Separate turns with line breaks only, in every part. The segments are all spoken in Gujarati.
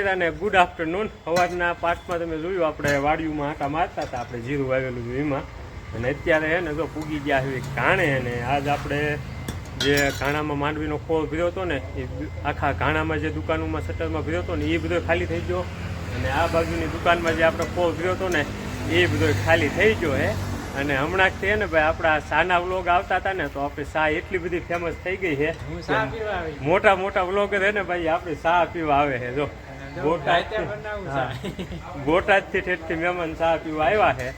અને ગુડ આફ્ટરનૂન સવારના પાર્ટમાં તમે જોયું આપણે વાડીઓમાં આંટા મારતા હતા આપણે જીરું વાવેલું હતું એમાં. અને અત્યારે એને જો પૂગી ગયા છે ઘાણે અને આજ આપણે જે ઘાણામાં માંડવીનો ખોળ ભર્યો હતો ને એ આખા ઘાણામાં જે દુકાનોમાં શટરમાં ભર્યો હતો ને એ બધો ખાલી થઈ ગયો. અને આ બાજુની દુકાનમાં જે આપણે ખોળ ભર્યો હતો ને એ બધો ખાલી થઈ ગયો હે. અને હમણાં છે ને ભાઈ આપણા સાના વ્લોગ આવતા હતા ને તો આપણે સા એટલી બધી ફેમસ થઈ ગઈ છે. મોટા મોટા વ્લોગર હે ને ભાઈ આપણે સા પીવા આવે છે જો. બોટાદથી ઠેઠથી મહેમાન ચા પીવા આવ્યા છે.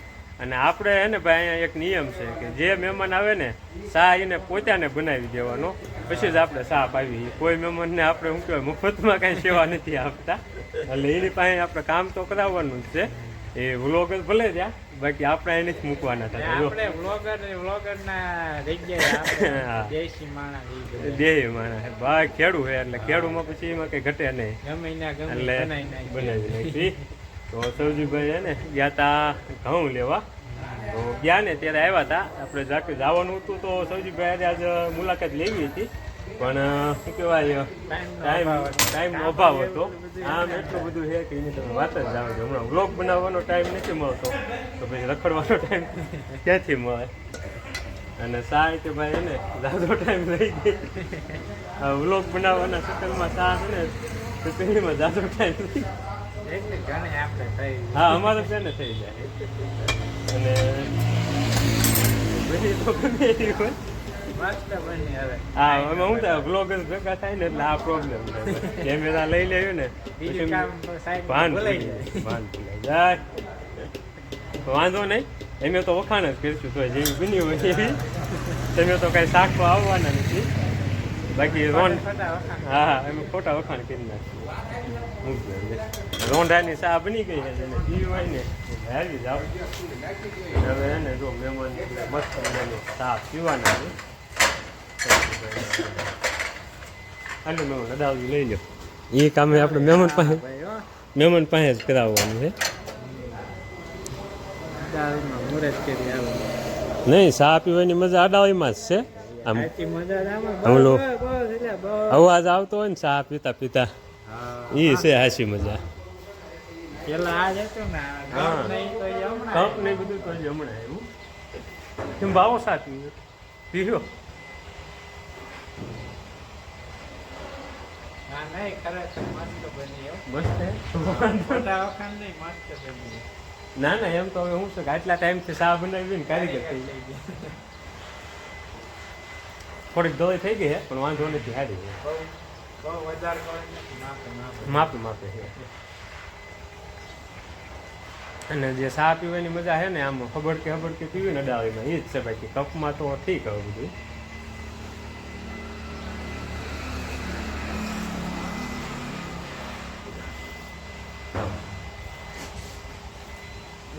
અને આપણે હે ને ભાઈ અહીંયા એક નિયમ છે કે જે મહેમાન આવે ને ચા એને પોતાને બનાવી દેવાનો. પછી જ આપણે ચા પાવી. કોઈ મહેમાનને આપણે શું કહેવાય મફતમાં કાંઈ સેવા નથી આપતા. એટલે એની પાસે આપણે કામ તો કરાવવાનું જ છે. એ વ્લોગર ભલે ત્યાં બાકી આપણે એને જ મૂકવાના હતા
આપણે વ્લોગર વ્લોગર ના જગ્યાએ. દેશી માણા
દેહી માણા ભાઈ ખેડું હે એટલે ખેડૂમાં પછી એમાં કઈ ઘટે નહીં.
ગમે ગમે
એટલે
બનાવી.
નાખી તો સૌજીભાઈ હે ને ગયા તા ઘઉં લેવા. તો ગયા ને ત્યારે આવ્યા હતા આપણે જાકે જવાનું હતું તો સૌજીભાઈ આજ મુલાકાત લેવી હતી. પણ શું કહેવાય ટાઈમ ટાઈમનો અભાવ હતો. આમ એટલું બધું છે કે એની તમે વાત જ જાવ છો. હમણાં વ્લોગ બનાવવાનો ટાઈમ નથી મળતો. તો પછી રખડવાનો ટાઈમ ક્યાંથી મળે? અને સા કે ભાઈ એને જાજો ટાઈમ લઈ ગઈ. વ્લોગ બનાવવાના ચક્કરમાં સા છે ને તો પેલીમાં દાદો ટાઈમ હા અમારે છે ને થઈ જાય. અને બધી તો ગમે એવી હોય. હા એમાં શું થાય બ્લોગર્સ ભેગા થાય ને એટલે આ પ્રોબ્લેમ કેમેરા લઈ લેવું ને ભાન ભાન જાય. વાંધો નહીં એમે તો વખાણ જ કરીશું તો જેવી બની હોય એવી. તમે તો કાંઈ શાકમાં આવવાના નથી. બાકી રોન હા હા એમ ખોટા વખાણ કરી દઈએ. રોંઢાની ચા બની ગઈ છે જેને પીવી હોય ને આવી જાવ હવે એને જો મહેમાન મસ્ત મજાની ચા પીવાના છે. હાલો મહેમાન અડાવજી લઈ લો એ કામે આપણે મહેમાન પાસે મહેમાન પાસે જ કરાવવાનું છે નહીં ચા પીવાની મજા અડાવીમાં જ છે. આમ
હમલો.
અવાજ આવતો હોય ને ચા પીતા પીતા. એ છે હાસી મજા.
પેલા આ જ હતું ને આ
હા.
ગપ નહીં તો એ હમણાં
કપ ને બધું તો હમણાં આવ્યું. ભાવો સા પીવો ના ના એમ તો હવે હું શું આટલા ટાઈમથી ચા બનાવી ને કારીગર થઈ ગઈ. થોડીક દવાઈ થઈ ગઈ છે પણ વાંધો નથી હારી
નથી માપે માપે.
અને જે ચા પીવાની મજા છે ને આમ ખબર કે ખબર કે પીવી ને અડાવીમાં એ જ છે બાકી કપમાં તો ઠીક હવે બધું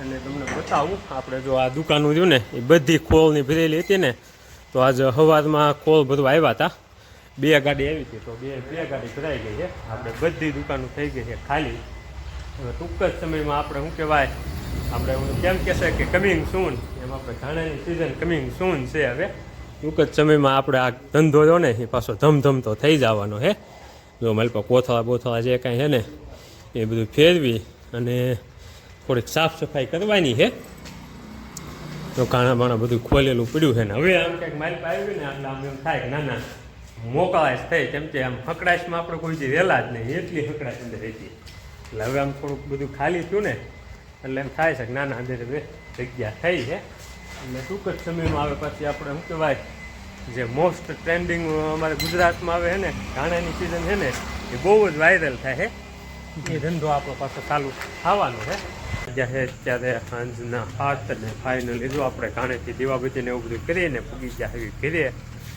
અને તમને બતાવું આપણે જો આ દુકાનો જો ને, એ બધી ખોળની ભરેલી હતી ને, તો આજ સવારમાં ખોળ બધું આવ્યા હતા. બે ગાડી આવી હતી, તો બે બે ગાડી ભરાઈ ગઈ છે. આપણે બધી દુકાનો થઈ ગઈ છે ખાલી. હવે ટૂંક જ સમયમાં આપણે શું કહેવાય, આપણે કેમ કહેશે કે કમિંગ સૂન એમ આપણે ઘાણાની સિઝન કમિંગ સૂન છે હવે. ટૂંક જ સમયમાં આપણે આ ધંધો રહ્યો ને, એ પાછો ધમધમ તો થઈ જવાનો છે. જો મારી પાસે કોથળા બોથળા જે કાંઈ છે ને, એ બધું ફેરવી અને થોડીક સાફ સફાઈ કરવાની છે. તો કાણા બાણા બધું ખોલેલું પડ્યું છે ને હવે આમ કંઈક મારી પાસે આવ્યું ને, એટલે આમ એમ થાય કે ના ના, મોકળાશ થઈ, કેમ કે આમ હકડાશમાં આપણે કોઈ જે વહેલા જ નહીં, એટલી હકડાશ અંદર રહેતી એટલે હવે આમ થોડુંક બધું ખાલી થયું ને, એટલે એમ થાય છે કે ના ના, અંદર હવે જગ્યા થઈ છે. એટલે ટૂંક જ સમયમાં આવે પછી આપણે શું કહેવાય, જે મોસ્ટ ટ્રેન્ડિંગ અમારે ગુજરાતમાં આવે છે ને ઘાણાની સિઝન છે ને, એ બહુ જ વાયરલ થાય છે. એ ધંધો આપણો પાછો ચાલુ થવાનો છે. જ્યારે ત્યારે સાંજના હાથ અને ફાઇનલી જો આપણે ઘાણેથી દીવાબત્તીને એવું બધું કરીને ગયા આવી ઘરે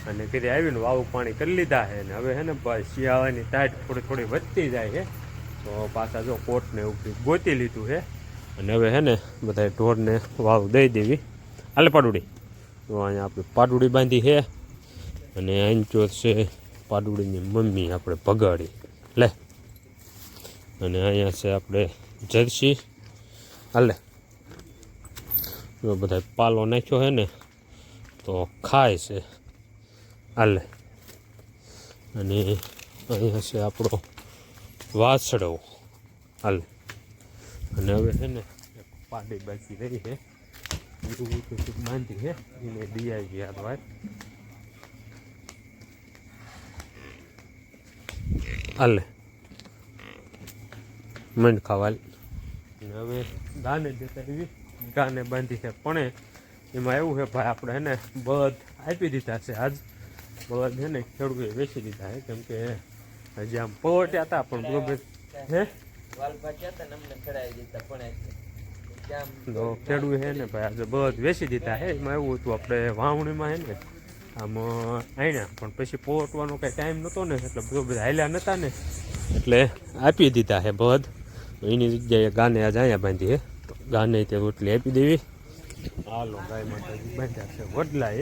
અને ઘરે આવીને વાવું પાણી કરી લીધા છે અને હવે છે ને ભાઈ શિયાળાની ટાઈટ થોડી થોડી વધતી જાય છે. તો પાછા જો કોટને એવું બધું ગોતી લીધું છે અને હવે છે ને બધા ઢોરને વાવ દઈ દેવી. હાલે પાડુડી. તો અહીંયા આપણે પાડુડી બાંધી છે અને આંચો છે પાડુડીની મમ્મી આપણે ભગાડી. લે. અને અહીંયા છે આપણે જર્સી. હાલે. જો બધા પાલો નાખ્યો છે ને, તો ખાય છે. હાલે. અને અહીંયા છે આપણો વાછડો. હાલ. અને હવે છે ને પાડી બાકી રહી છે એવું બાંધી છે એને ડીઆઈ ગયા વાત હાલે. મંડ ખાવાલ અને હવે ગાને જતા એવી ગાને બાંધી છે. પણ એમાં એવું છે ભાઈ આપણે એને બધ આપી દીધા છે આજ. બધ છે ને ખેડૂતે વેચી દીધા છે. કેમ કે હજી આમ પવટ્યા હતા પણ બરોબર હે?
ને
તો ખેડૂત છે ને ભાઈ આજે બધ વેચી દીધા છે. એમાં એવું હતું આપણે વાવણીમાં છે ને આમ આણ્યા પણ પછી પોવટવાનો કાંઈ ટાઈમ નહોતો ને એટલે બરોબર હાલ્યા નહોતા ને. એટલે આપી દીધા છે બળદ એની જગ્યાએ ગાને આજ અહીંયા બાંધી હે. તો ગાને તે રોટલી આપી દેવી. હાલો ગાય માતાજી બાંધ્યા છે વડલા એ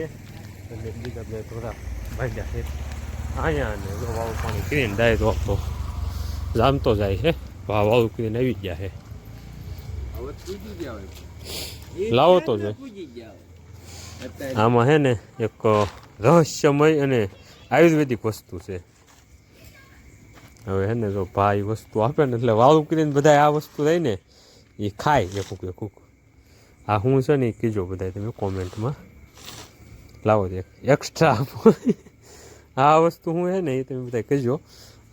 અને બીજા બે થોડા બાંધ્યા છે. અહીંયા ને જો વાવ પાણી કરીને ડાય તો તો જામતો જાય છે. વાવ વાવ કરીને આવી ગયા છે. લાવો તો
અત્યારે
આમાં હે ને એક રહસ્યમય અને આયુર્વેદિક વસ્તુ છે. હવે હે ને જો ભાઈ વસ્તુ આપે ને એટલે વાળું કરીને બધા આ વસ્તુ લઈને એ ખાય એકુક એકુક. આ હું છે ને એ કીજો બધા તમે કોમેન્ટમાં. લાવો એક એક્સ્ટ્રા આપો. આ વસ્તુ હું છે ને એ તમે બધા કહેજો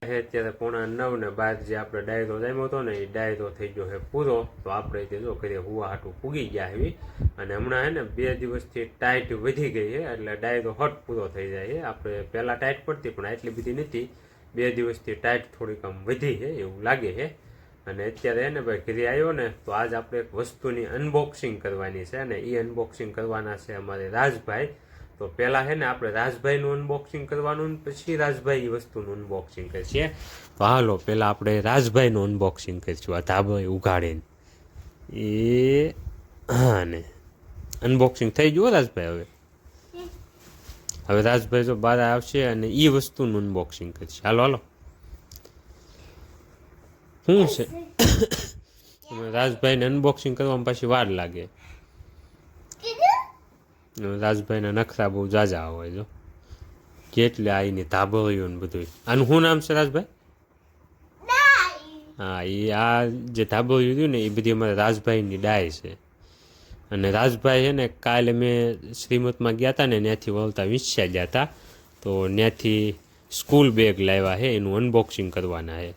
અત્યારે પોણા નવ ને બાદ જે આપણે ડાયરો જામ્યો હતો ને એ ડાયરો થઈ ગયો છે પૂરો. તો આપણે તે જો કરીએ હુવા હાટું પૂગી ગયા એવી અને હમણાં હે ને બે દિવસથી ટાઈટ વધી ગઈ છે એટલે ડાયરો હટ પૂરો થઈ જાય છે આપણે પહેલાં ટાઈટ પડતી પણ આટલી બધી નથી. બે દિવસથી ટાઈટ થોડીક આમ વધી છે, એવું લાગે છે. અને અત્યારે એને ભાઈ ઘરે આવ્યો ને, તો આજ આપણે એક વસ્તુની અનબોક્સિંગ કરવાની છે અને એ અનબોક્સિંગ કરવાના છે અમારે રાજભાઈ. તો પહેલાં છે ને આપણે રાજભાઈનું અનબોક્સિંગ કરવાનું પછી રાજભાઈ એ વસ્તુનું અનબોક્સિંગ કરીએ. તો હાલો, પહેલાં આપણે રાજભાઈનું અનબોક્સિંગ કરીશું. આ ધાબાઈ ઉઘાડીને. એ, હા ને. અનબોક્સિંગ થઈ ગયું રાજભાઈ હવે? હવે રાજભાઈ જો બહાર આવશે અને એ વસ્તુનું અનબોક્સિંગ કરશે. હાલો હાલો. શું છે? રાજભાઈને અનબોક્સિંગ કરવામાં પાછી વાર લાગે. રાજભાઈના નખરા બહુ જાજા હોય જો. કેટલે આવીને ધાબળ્યું ને બધું આનું શું નામ છે રાજભાઈ? હા એ આ જે ધાબળ્યું હતું ને એ બધી અમારે રાજભાઈની ડાય છે. અને રાજભાઈ છે ને, કાલે મેં શ્રીમતમાં ગયા હતા ને, ત્યાંથી વળતા વિંછ્યા ગયા હતા તો ત્યાંથી સ્કૂલ બેગ લાવ્યા છે, એનું અનબોક્સિંગ કરવાના છે.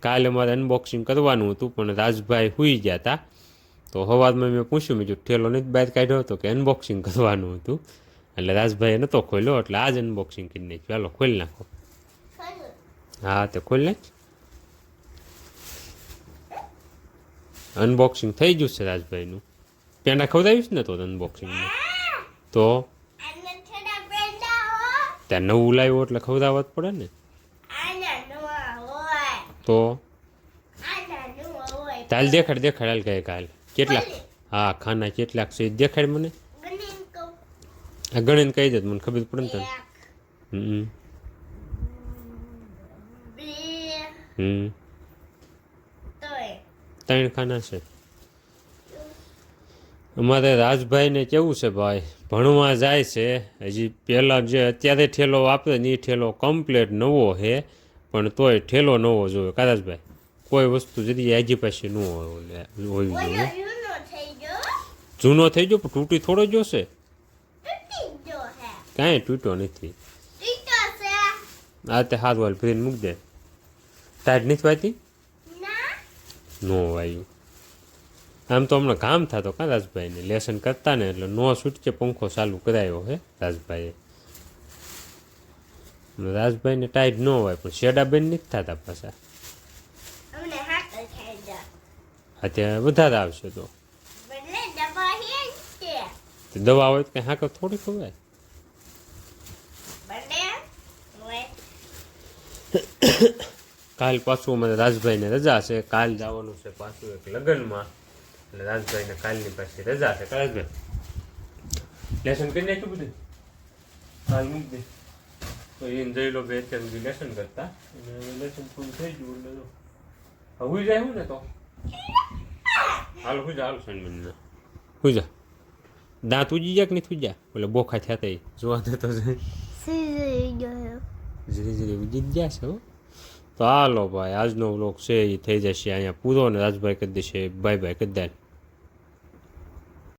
કાલે મારે અનબોક્સિંગ કરવાનું હતું, પણ રાજભાઈ સુઈ ગયા હતા તો સવારમાં મેં પૂછ્યું, મેં જો ઠેલો નથી બહાર કાઢ્યો? હતો કે અનબોક્સિંગ કરવાનું હતું. એટલે રાજભાઈએ નહોતો ખોલ્યો, એટલે આજ અનબોક્સિંગ કરી નાખ્યું ચાલો ખોલી નાખો. હા, તો ખોલી નાખ. અનબોક્સિંગ થઈ ગયું છે રાજભાઈનું. પેંડા ખવડાવીશ ને તો અનબોક્સિંગમાં તો ત્યાં નવું લાવ્યું એટલે ખવડાવવા જ પડે ને તો તાલ દેખાડ દેખાડ હાલ કહે કાલ કેટલાક હા ખાના કેટલાક છે દેખાડ મને આ ગણીને કહી દે મને ખબર પડે ને તને હમ હમ ત્રણ ખાના છે અમારે રાજભાઈને કેવું છે ભાઈ? ભણવા જાય છે. હજી પહેલાં જે અત્યારે ઠેલો વાપરે ને એ ઠેલો કમ્પ્લેટ નવો છે પણ તોય ઠેલો નવો જોવે કારાજભાઈ કોઈ વસ્તુ જરી હજી પાછી ન હોય હોવી જોઈએ. જૂનો થઈ ગયો. પણ તૂટી થોડો જોશે કાંઈ તૂટ્યો નથી. આ તે હાથ વાળ ફ્રીને મૂક દે. ટાઈટ નથી વાતી? નો વાયું. આમ તો હમણાં કામ થતો કાં રાજભાઈને? લેસન કરતા ને એટલે નો છૂટકે પંખો ચાલુ કરાયો હે રાજભાઈએ. રાજભાઈને ટાઈટ ન હોય પણ શેડાબેન નથી થતા પાછા. અત્યારે વધારે આવશે તો. દવા હોય તો કંઈ હાકર થોડી ખવાય. કાલ પાછું અમારે રાજભાઈને રજા છે. કાલ જવાનું છે પાછું એક લગ્નમાં. એટલે રાજભાઈને કાલની પાછી રજા છે રાજભાઈ લેસન કરી નાખ્યું બધું કાલ મૂક દે તો એને જઈ લો બે અત્યાર સુધી લેસન કરતા અને લેસન પૂરું થઈ ગયું એટલે હવે જાય હું ને તો હાલ હું જા હાલ સનમન હું જા દાંત ઉજી ગયા કે નહીં ઉજ્યા એટલે બોખા થયા તઈ જોવા દે તો ધીરે ધીરે ઉજી જ ગયા છે હો તો હાલો ભાઈ આજનો વ્લોગ છે એ થઈ જશે અહીંયા પૂરો ને રાજભાઈ કરી દેશે બાય બાય કરી દે